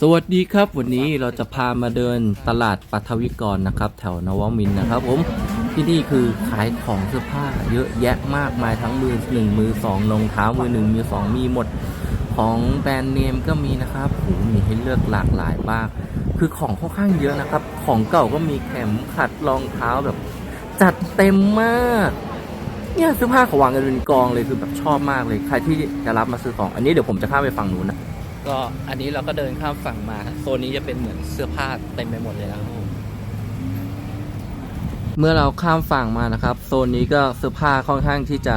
สวัสดีครับวันนี้เราจะพามาเดินตลาดปัทวิกรนะครับ แถวนวมินนะครับ ผมที่นี่คือขายของเสื้อผ้าเยอะแยะมากมายทั้งมือหนึ่งมือสองรองเท้ามือหนึ่งมือสองมีหมดของแบรนด์เนมก็มีนะครับโหมีให้เลือกหลากหลายมาก คือของค่อนข้างเยอะนะครับ ของเก่าก็มีเข็มขัดรองเท้าแบบ จัดเต็มมากเนี่ยเสื้อผ้าเขาวางกันเป็นกองเลยคือแบบชอบมากเลยใครที่จะรับมาซื้อของ อันนี้เดี๋ยวผมจะข้ามไปฝั่งนู้นนะ ก็อันนี้เราก็เดินข้ามฝั่งมาโซนนี้จะเป็นเหมือนเสื้อผ้าเต็มไปหมดเลยนะครับผมเมื่อเราข้ามฝั่งมานะครับ โซนนี้ก็เสื้อผ้าค่อนข้างที่จะ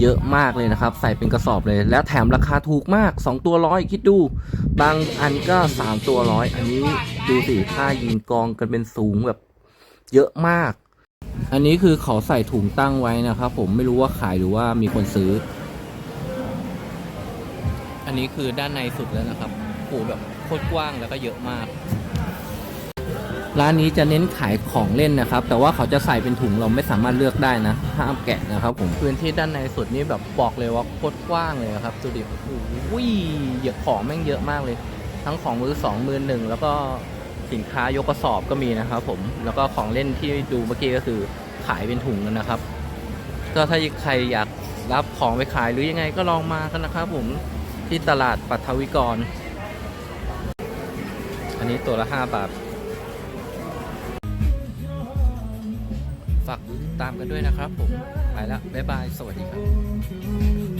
เยอะมากเลยนะครับ ใส่เป็นกระสอบเลย และแถมราคาถูกมาก 2 ตัวร้อยคิดดู บางอันก็ 3 ตัวร้อยอันนี้ดูสิผ้ายิงกองกันเป็นสูงแบบเยอะมาก อันนี้คือเขาใส่ถุงตั้งไว้นะครับ ผมไม่รู้ว่าขายหรือว่ามีคนซื้อ อันนี้คือด้านในสุดแล้วนะครับโอ้แบบโคตรกว้างแล้วก็เยอะมาก ร้านนี้จะเน้นขายของเล่นนะครับ แต่ว่าเขาจะใส่เป็นถุงเราไม่สามารถเลือกได้นะห้ามแกะนะครับ ผมพื้นที่ด้านในสุดนี่แบบบอกเลยว่าโคตรกว้างเลยครับดูดิโอ้โหเยอะของแม่งเยอะมากเลย ทั้งของมือสองมือหนึ่งแล้วก็สินค้ายกกระสอบก็มีนะครับ ผมแล้วก็ของเล่นที่ดูเมื่อกี้ก็คือขายเป็นถุงกันนะครับ ก็ถ้าใครอยากรับของไปขายหรือยังไงก็ลองมากันนะครับผม ที่ตลาดปัทวิกร อันนี้ตัวละ 5 บาท ฝากติดตามกันด้วยนะครับผม ไปแล้ว บ๊ายบาย สวัสดีครับ